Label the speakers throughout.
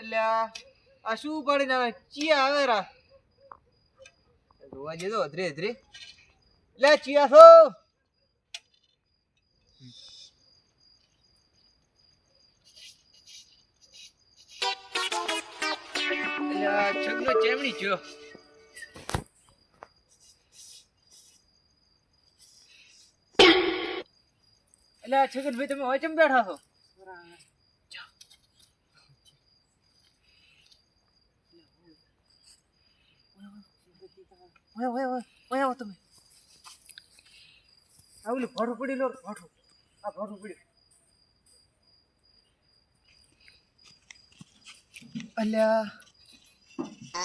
Speaker 1: એટલે આ શું પડીને આવે? ચિયા આવે રા. જોવા જજો અધરે અધરે લે, ચિયા છો. એટલે છગનો ચેમણી ચો એટલે આ છગન ભાઈ તમે હોય બેઠા છો? ઓય ઓય ઓય ઓય આવો તમે. આ ઓલું ભાડું પડી લો ભાડું. આ ભાડું પડ્યું અલ્યા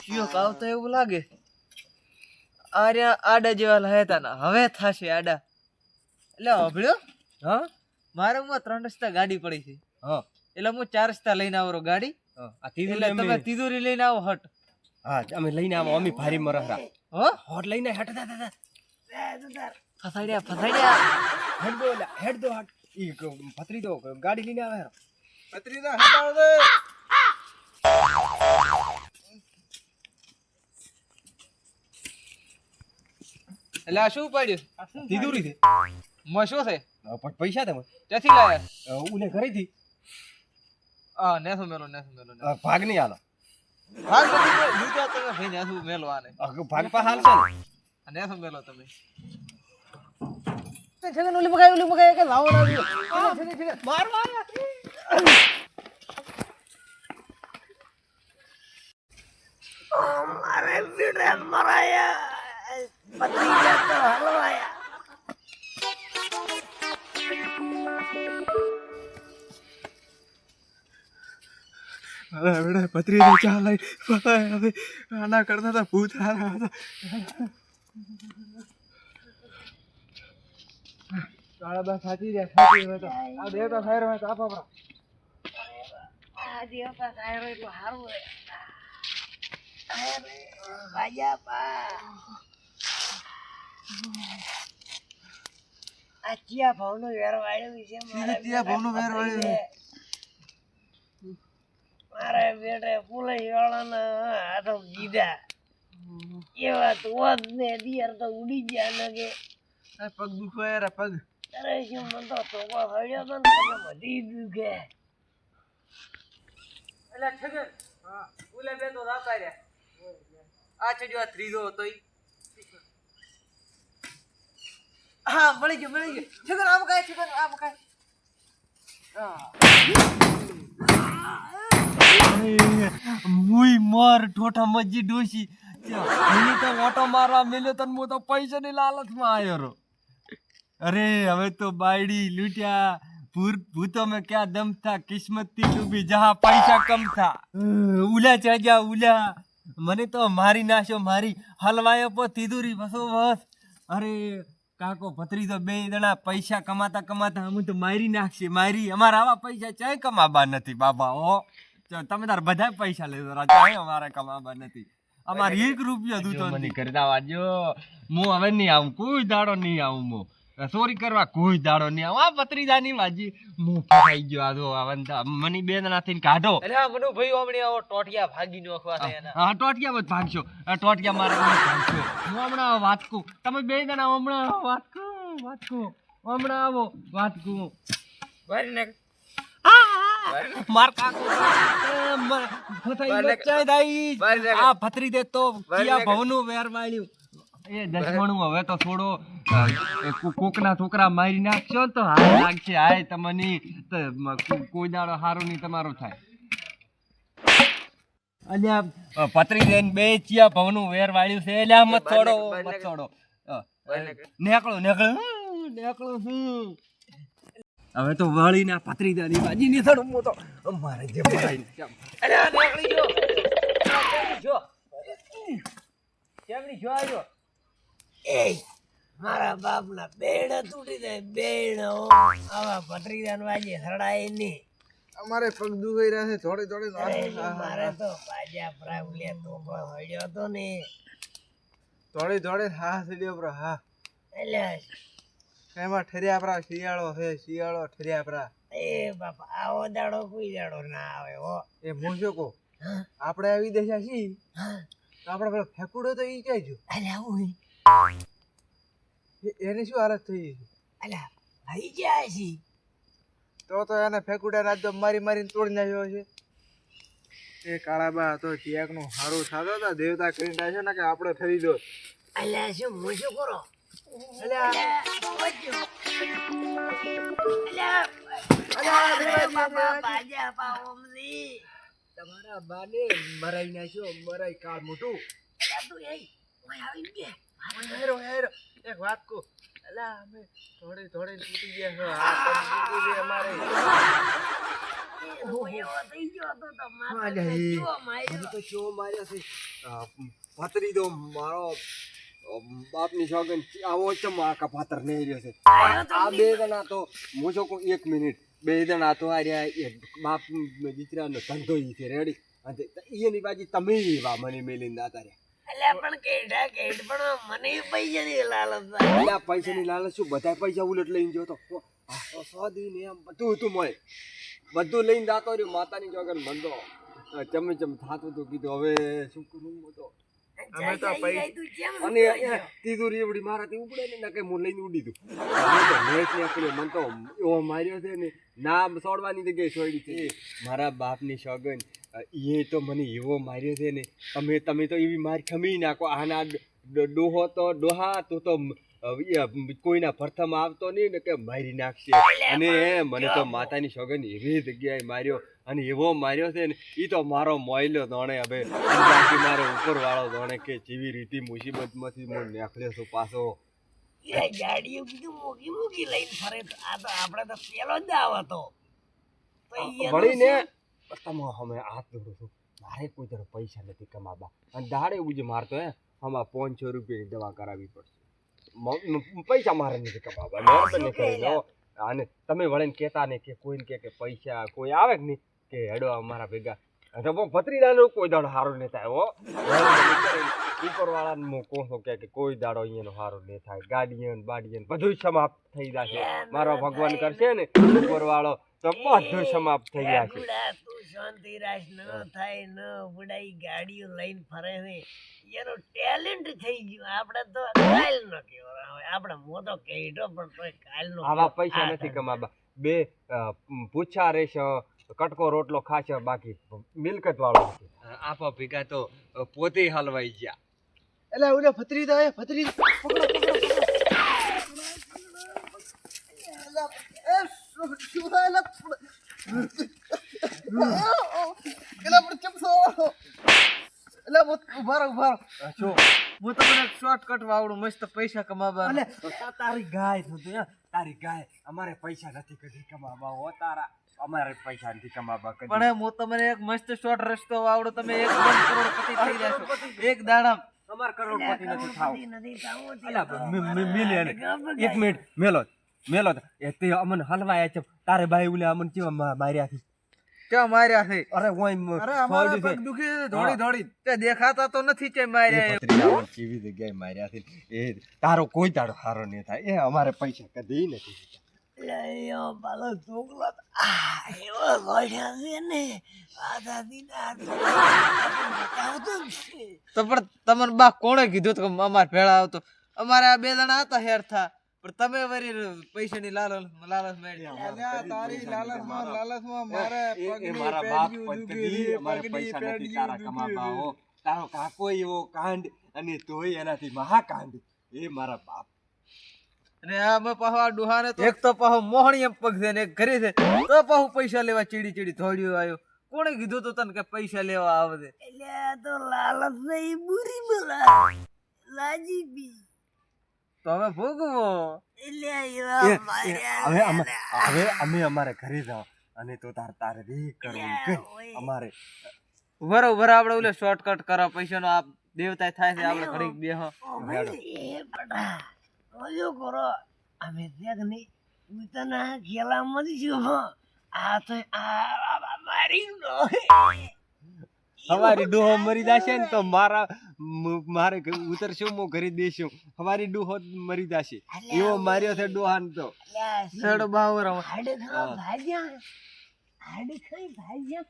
Speaker 1: કયો કાવ તો એવું લાગે? આર્યા આડા જેવા લહેતા ના હવે થાશે આડા. એટલે અભળ્યો
Speaker 2: હા?
Speaker 1: મારે હું ત્રણ રસ્તા ગાડી પડી છે.
Speaker 2: હા.
Speaker 1: એટલે હું ચાર રસ્તા લઈને આવરો ગાડી.
Speaker 2: હા.
Speaker 1: એટલે તમે તિજોરી લઈને આવો હટ.
Speaker 2: હા અમે લઈને આવો અમે ભારી મરહરા.
Speaker 1: હો?
Speaker 2: હોટ લઈને હેઠ દા દા
Speaker 1: ફસાડ્યા ફસાડ્યા.
Speaker 2: હેડ દો હેડ દો હટ. ઈ પતરી દો ગાડી લઈને આવે હેરો.
Speaker 1: એટલે આ શું પડ્યું
Speaker 2: તીધુરી છે?
Speaker 1: માં શું છે?
Speaker 2: પણ પૈસા તમે
Speaker 1: ત્યાંથી લાયા?
Speaker 2: ઉને ઘરેથી.
Speaker 1: હા નેસો મેલો નેસો મેલો.
Speaker 2: ભાગ નહીં આલો.
Speaker 1: ભાગ નથી મેં લીધા તમે ભાઈ નેસો મેલો આને
Speaker 2: અ, ભાગ પા હાલ છે ને
Speaker 1: આ નેસો મેલો તમે છગન ઓલી મગાઈ ઓલી મગાઈ કે લાવો ના દીધો માર માર
Speaker 2: અરે બેટા પતરી દે ચા લઈ હવે આના કરતા તો ભૂત હારા હતા.
Speaker 1: તાળા બા સાચી રહ્યા સાચી રહ્યા તો આ દેવતા સાયર હોય. પરા
Speaker 3: ચિયા ભાવનો વેર વાળ્યો છે મારા
Speaker 1: ચિયા ભાવનો વેર વાળ્યો છે.
Speaker 3: મારા બેટે પુલઈ વાળાના હાથો દીધા. એવા તો વધ ને દિયર તો ઉડી ગયા ને કે
Speaker 1: આ પગ દુખો યાર પગ?
Speaker 3: અરે શું મન તો તોકો હળ્યો તો ને બધી દુખે.
Speaker 1: એટલે છગન હા ઓલે બે તો રાતા રે આ ચડ્યો આ ત્રીજો હતો ઈ. હા મળી ગયો મળી ગયો. છગન આમ કાય છગન આમ કાય
Speaker 2: મુઈ મર ઠોઠા મજી ડોસી મને તો ઓટો મારવા, મેલ્યો તન હું તો પૈસાની લાલચમાં આવ્યો રો અરે, હવે તો બાયડી લૂટ્યા. પૂર ભૂતો મેં ક્યાં દમ થા કિસ્મતથી ડૂબી, જહા પૈસા કમ થા. ઉલા ચડ્યા ઉલા મને તો મારી નાશો, મારી હલવાયો પો તીધુરી બસો બસ અરે, કાકો ભત્રીજો બે દણા પૈસા કમાતા કમાતા અમે તો મારી નાખશે. મારી, અમારા આવા પૈસા ચાય કમાવા નથી, બાબા ઓ તમે તાર બધા પૈસા લેજો રાજા અમારે કમાવા નથી. અમારે એક રૂપિયો દૂધો મને કરતા વાજો હું હવે નહીં આવું કોઈ દાડો નહીં આવું મો. ચોરી કરવા કોઈ દાડો નહીં આવું. આ પત્રીદાની વાજી હું ફસાઈ ગયો આ તો આવંતા મને બે જણા થઈને કાઢો.
Speaker 1: અરે આ મનુ ભાઈ હમણાં આવો ટોટિયા ભાગી નોખવા છે એના.
Speaker 2: હા ટોટિયા બધ ભાગશો. આ ટોટિયા મારે ભાગશો. હું હમણાં વાત કુ તમે બે જણા હમણાં વાત કુ વાત કહો હમણાં આવો વાત કહું
Speaker 1: બારી નાખ
Speaker 2: માર કાકો. એ મ- દાઈ. આ ભત્રી દે તો કિયા ભવનું વેર વાળ્યું એ દસમણું હવે તો થોડો અ, એ કો- કોકના છોકરા મારી નાખશો ને તો હાય લાગશે હાય તમને. કોઈ દાડો હારું નહીં તમારું થાય. અલ્યા પતરી દઈને બે ચિયા ભવનું વેર વાળ્યું છે. એટલે મત છોડો મત. છોડો. નેકળો નેકળો. નેકળો હમ. હવે તો વાળીને આ પતરી દાની બાજી ની થડું હું તો મારે જે ભરાઈ
Speaker 1: અરે નીકળી જો. કેમની જો આવ્યો
Speaker 3: એ મારા બાપના બેડ તૂટી જાય બેડ આવા પટરીદાન વાજે હરડાય નહીં.
Speaker 1: અમારે પગ દુખાઈ રહ્યા છે થોડી થોડી
Speaker 3: મારે તો બાજા પ્રાવલે તો હળ્યો તો ને
Speaker 1: થોડી થોડી હા સીડીઓ પર હા.
Speaker 3: એટલે
Speaker 1: એમાં ઠર્યા પરા શિયાળો છે શિયાળો ઠર્યા પરા
Speaker 3: એ બાપા આવો દાડો કોઈ દાડો ના આવે હો.
Speaker 1: એ હું શું કહું? આપણે આવી દેશા છી તો આપણે પેલો ફેકુડો તો ઈ ગયો?
Speaker 3: અલ્યા હું
Speaker 1: એ- એની શું હાલત થઈ છે?
Speaker 3: અલ્યા ભાઈ જાય છે
Speaker 1: તો તો એને ફેકુડા રાત મારી મારીને તોડી નાખ્યો છે. એ કાળાબા તો ચિયાકનું સારું થતો હતા દેવતા કરીને છે ને કે આપણે થઈ દો.
Speaker 3: અલ્યા શું હું શું કરો?
Speaker 2: તમારા બાને મરાઈ નાખ્યો મરાઈ કાળ મોટું
Speaker 1: હેરો હેરો એક વાત કહું અલા અમે થોડી થોડી તૂટી ગયા છો. અમારે
Speaker 2: પાતરી દો મારો બાપની સોગન આવો ચમ આખા પાત્ર નહીં રહ્યો છે. આ બે જણા તો હું જો એક મિનિટ. બે જણા તો આ રહ્યા એ બાપ દીકરાનો ધંધો ઈ છે રેડી અને એની બાજુ તમે એવા મને મેલીને દાતા રહ્યા.
Speaker 3: પણ કેડા કેડ પણ મને પૈસાની લાલચ
Speaker 2: એટલે પૈસાની લાલચ શું? બધા પૈસા ઉલટ લઈને જોતો. સો દી ને એમ બધું હતું મળે. બધું લઈને દાતો રહ્યો માતાની જોગન બંધો ચમે ચમ થાતું હતું કીધું હવે શું કરું તો?
Speaker 1: અમે તો
Speaker 2: અને તીધું રેવડી મારાથી ઉપડે ને ના કે હું લઈને ઉડી દઉં. મેં તો નીકળ્યો મને તો એવો માર્યો છે ને ના છોડવાની જગ્યાએ છોડી છે. મારા બાપની સગન એ તો મને એવો માર્યો છે ને તમે તમે તો એવી માર ખમી નાખો આના ડોહો તો ડોહા તો તો કોઈના પ્રથમ આવતો નહીં ને કે મારી નાખશે. અને મને તો માતાની સોગન એવી જગ્યાએ માર્યો અને એવો માર્યો છે ને એ તો મારો મોયલો ધોણે હવે મારો ઉપર વાળો ધોણે કે જેવી રીતે મુસીબતમાંથી હું નેખલ્યો છું પાછો.
Speaker 3: એ ગાડીઓ કીધું મૂકી મૂકી લઈને ફરે આ તો આપણે તો પેલો જ દાવ તો ભણીને
Speaker 2: વળીને? તમે અમે હાથ દોડું છું. મારે કોઈ તરફ પૈસા નથી કમાવા. અને દાડે ઉજે મારતો હે આમાં પાંચસો રૂપિયાની દવા કરાવવી પડશે. પૈસા મારે નથી કમાવા. અને તમે વળીને કહેતા ને કે કોઈને કે પૈસા કોઈ આવે કે નહીં? કે હેડો અમારા ભેગા. તો ભત્રીદાનો કોઈ દાડો સારો નહીં થાય હો. ઉપર વાળાને હું કહું છું કે કોઈ દાડો અહીંયાનો સારો નહીં થાય. ગાડીયન બાડીયન બધું સમાપ્ત થઈ જશે. મારો ભગવાન કરશે ને ઉપર વાળો તો બધું સમાપ્ત થઈ જશે.
Speaker 3: તું શાંતિ રાખ ન થાય ન ઉડાઈ ગાડીઓ લઈને ફરે છે એનું ટેલેન્ટ થઈ ગયો. આપણે તો કાલ નો કેવરાવે આપણે મોટો કેડો પણ કાલ નો
Speaker 2: આવા પૈસા નથી કમાવા. બે પૂછા રહેશે કટકો રોટલો ખાશે બાકી મિલકત વાળો આપો ભીગા તો પોતે હલવાઈ ગયા.
Speaker 1: એટલે ઓલા ફતરી દે ફતરી હું તમને શોર્ટકટ વાવડું મસ્ત પૈસા કમાવા
Speaker 2: તારી ગાય થતું તારી ગાય અમારે પૈસા નથી કદી કમાવા હો તારા. અમારે પૈસા નથી કમાવા કદી
Speaker 1: પણ હું તમને એક મસ્ત શોર્ટ રસ્તો આવડો તમે એક કરોડપતિ થઈ જશો. એક દાડા
Speaker 2: અમાર કરોડપતિ નથી થાવ. અલા. એક મિનિટ મેલો મેલો. એ તે અમને હલવાયા છે. તારે ભાઈ ઉલે અમને કેવા માર્યા છે?
Speaker 1: ક્યાં માર્યા છે?
Speaker 2: અરે ઓય
Speaker 1: અરે અમારા પગ દુખી છે ધોળી ધોળી. તે દેખાતા તો નથી કે માર્યા
Speaker 2: એ
Speaker 1: એ.
Speaker 2: કેવી જગ્યાએ માર્યા છે? એ તારો કોઈ તારો હારો થાય. એ અમારે પૈસા કદી નથી
Speaker 3: લયો પાલો છોકરો તો એવો ગોઠ્યો છે ને. ના જ છે.
Speaker 1: તો પણ તમને બા કોણે કીધું તો કે અમાર ભેળા આવતો? અમારે આ બે જણા હતા હેર થા પણ તમે વરી પૈસાની લાલચ લાલચ મેળ્યા તારી લાલચમાં લાલચમાં મારે
Speaker 2: એ- એ મારા બાપ કદી અમારે પૈસા નથી તારા કમાવા તારો કાકો એવો કાંડ અને તોય એનાથી મહાકાંડ. એ મારા બાપ.
Speaker 1: અને અમે આ ડુહાને તો એક તો પાછો મોહણી એમ પગ છે ને એક ઘરે છે. તો પાછું પૈસા લેવા ચીડી ચીડી ધોડ્યો આવ્યો. કોણે કીધું તું તને કે પૈસા લેવા આવે છે
Speaker 3: એટલે તો લાલચ નહીં બુરી બોલા લાજી બી.
Speaker 1: તો હવે ભોગવો
Speaker 2: હવે અમે હવે અમે અમારે ઘરે જાઓ અને તો તાર તારે રી કરવું કર
Speaker 3: ઓય.
Speaker 2: અમારે
Speaker 1: બરોબર આપણે ઓલે શોર્ટકટ કરો પૈસાનો આ દેવતા થાય છે આપણે ઘડીક બેહો
Speaker 3: ઓય, કરો અમે ત્યાં નહીં હું તને ખેલા જ છું હો. આ તો આ આ મારી નો
Speaker 2: અમારી ડોહો મરી જશે ને તો મારા મારે ઉતરશું હું ઘરે દેશું હવારી ડોહો મરી જશે. એવો માર્યો છે ડોહાન તો.
Speaker 1: સડ બાવર
Speaker 3: હાડે ખાવા ભાજ્યા હાડે ખાઈ ભાજ્યા